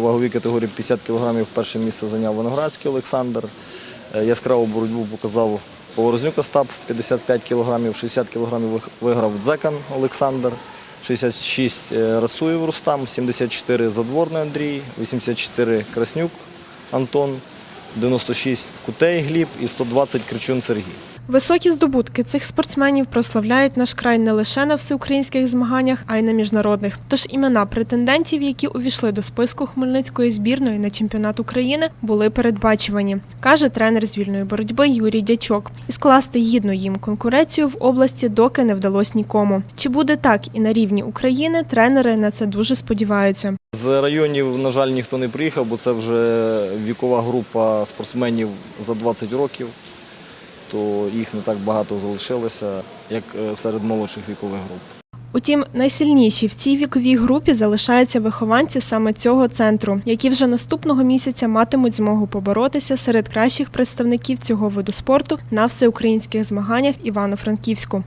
Ваговій категорії 50 кг перше місце зайняв Виноградський Олександр. Е, Яскраву боротьбу показав Поворознюк Остап. 55 кг, 60 кг виграв Дзекан Олександр, 66 е, Расуєв Рустам, 74 Задворний Андрій, 84 Краснюк Антон, 96 Кутей Гліб. І 120 Кричун Сергій. Високі здобутки цих спортсменів прославляють наш край не лише на всеукраїнських змаганнях, а й на міжнародних. Тож імена претендентів, які увійшли до списку Хмельницької збірної на чемпіонат України, були передбачувані, каже тренер з вільної боротьби Юрій Дячок. І скласти гідну їм конкуренцію в області доки не вдалось нікому. Чи буде так і на рівні України, тренери на це дуже сподіваються. З районів, на жаль, ніхто не приїхав, бо це вже вікова група спортсменів за 20 років, то їх не так багато залишилося, як е, серед молодших вікових груп. Утім, найсильніші в цій віковій групі залишаються вихованці саме цього центру, які вже наступного місяця матимуть змогу поборотися серед кращих представників цього виду спорту на всеукраїнських змаганнях Івано-Франківську.